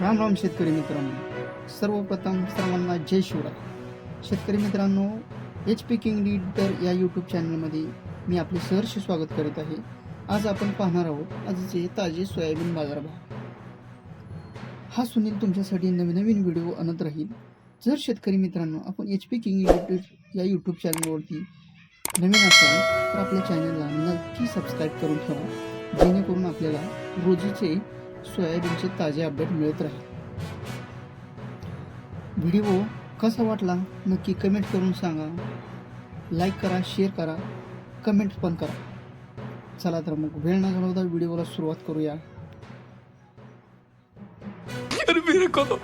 राम राम शेतकरी मित्रांनो. सर्वप्रथम सर्वांना जय शिवराय. शेतकरी मित्रांनो एच पी किंग लीडर या यूट्यूब चॅनलमध्ये मी आपले सहर्ष स्वागत करीत आहे. आज आपण पाहणार आहोत आजचे ताजे सोयाबीन बाजारभाव. हा सुनील तुमच्यासाठी नवीन नवीन व्हिडिओ आणत राहील. जर शेतकरी मित्रांनो आपण एच पी किंग यूट्यूब या यूट्यूब चॅनलवरती नवीन असाल तर आपल्या चॅनलला नक्की सबस्क्राईब करून ठेवा. जेणेकरून आपल्याला रोजीचे सोयाबीनचे ताजे अपडेट मिळत राहील. व्हिडिओ कसा वाटला नक्की कमेंट करून सांगा. लाईक करा शेअर करा कमेंट पण करा. चला तर मग वेळ न घालवता व्हिडिओला सुरुवात करूया. यार मेरे को तो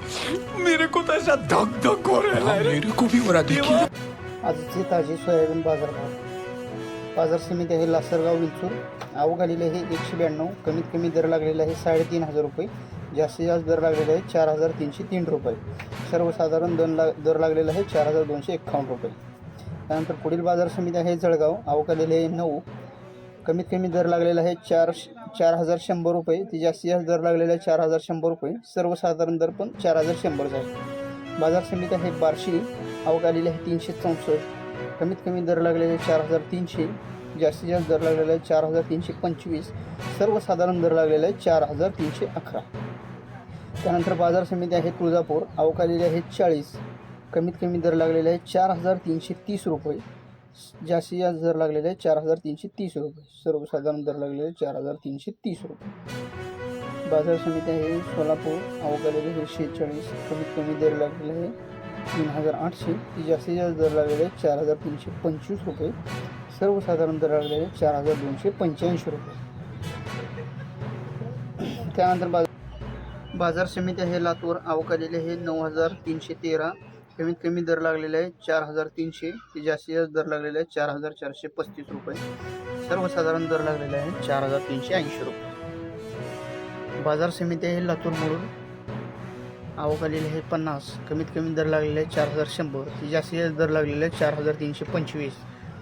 मेरे को तो ऐसा धक धक हो रहा है. मेरे को भी हो रहा देखिए। आजचे ताजे सोयाबीन बाजारभाव. बाजार समिती आहे लासरगाव विलचूर. आवक आलेली आहे एकशे ब्याण्णव. कमीत कमी दर लागलेला आहे साडेतीन हजार रुपये. जास्तीत जास्त दर लागलेला आहे चार हजार तीनशे तीन रुपये. सर्वसाधारण दर लाग दर लागलेला आहे चार हजार दोनशे एक्कावन्न रुपये. त्यानंतर पुढील बाजार समिती आहे जळगाव. आवक आलेली आहे नऊ. कमीत कमी दर लागलेला आहे चार चार हजार शंभर रुपये. ती जास्तीत जास्त दर लागलेला आहे चार हजार शंभर रुपये. सर्वसाधारण दर पण चार हजार शंभरचा आहे. बाजार समिती आहे बार्शी. आवक आलेली आहे तीनशे चौसष्ट. कमीत कमी दर लागलेले चार हजार तीनशे. जास्तीत जास्त दर लागलेला आहे चार हजार तीनशे पंचवीस. सर्वसाधारण दर लागलेला आहे चार हजार तीनशे अकरा. त्यानंतर बाजार समिती आहे तुळजापूर. अवकालेली आहे चाळीस. कमीत कमी दर लागलेले आहे चार हजार तीनशे तीस रुपये. जास्तीत जास्त दर लागलेले आहे चार हजार तीनशे तीस रुपये. सर्वसाधारण दर लागलेले आहे चार हजार तीनशे तीस रुपये. बाजार समिती आहे सोलापूर. आवक आहे शेहेचाळीस कमीत कमी दर लागलेले आहे तीन हजार आठशे ती जास्तीत जास्त दर लागलेले आहे चार हजार तीनशे पंचवीस रुपये. सर्वसाधारण दर लागलेले चार हजार दोनशे पंच्याऐंशी रुपये. त्यानंतर बाजार बाजार समिती आहे लातूर. आवक हे नऊ हजार तीनशे तेरा. कमीत कमी दर लागलेले आहे चार हजार तीनशे. ते जास्तीत जास्त दर लागलेले आहे चार हजार चारशे पस्तीस रुपये. सर्वसाधारण दर लागलेले आहे चार हजार तीनशे ऐंशी रुपये. बाजार समिती आहे लातूर मुरुड आवक हे आहे पन्नास कमीत कमी दर लागलेले आहे चार हजार शंभर. ते जास्तीत जास्त दर लागलेले आहे चार हजार तीनशे पंचवीस.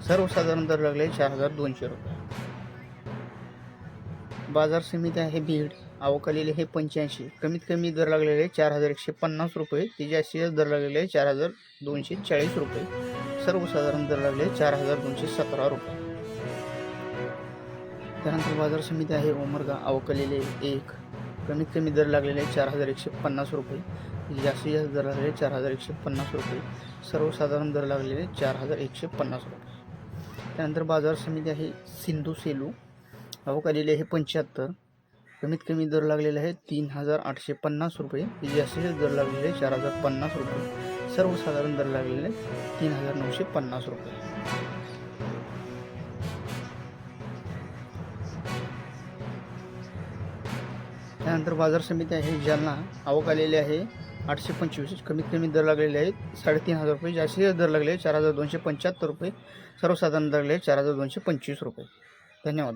सर्वसाधारण दर लागले आहे चार हजार दोनशे रुपये. बाजार समिती आहे बीड. अवकालीले हे पंच्याऐंशी. कमीत कमी दर लागलेले आहे चार हजार एकशे पन्नास रुपये. ते जास्तीत जास्त दर लागलेले आहे चार हजार दोनशे चाळीस रुपये. सर्वसाधारण दर लागले आहे चार हजार दोनशे सतरा रुपये. त्यानंतर बाजार समिती आहे उमरगा आवक एक. कमीत कमी दर लागलेले आहे चार हजार एकशे पन्नास रुपये. जास्तीत जास्त दर लागलेले चार हजार एकशे पन्नास रुपये. सर्वसाधारण दर लागलेले चार हजार एकशे पन्नास रुपये. त्यानंतर बाजार समिती आहे सिंधू सेलू. आवक आलेली आहे पंच्याहत्तर. कमीत कमी दर लागलेले आहे तीन हजार आठशे पन्नास रुपये. जास्तीत जास्त दर लागलेले चार हजार पन्नास रुपये. सर्वसाधारण दर लागलेले तीन हजार नऊशे पन्नास रुपये. त्यानंतर बाजार समिती आहे जालना आवक आलेली आहे आठशे पंचवीस कमीत कमी दर लागलेले आहेत. साडेतीन हजार रुपये जास्तीत दर लागले चार हजार दोनशे पंच्याहत्तर रुपये सर्वसाधारण दर लागले चार हजार दोनशे पंचवीस रुपये. धन्यवाद.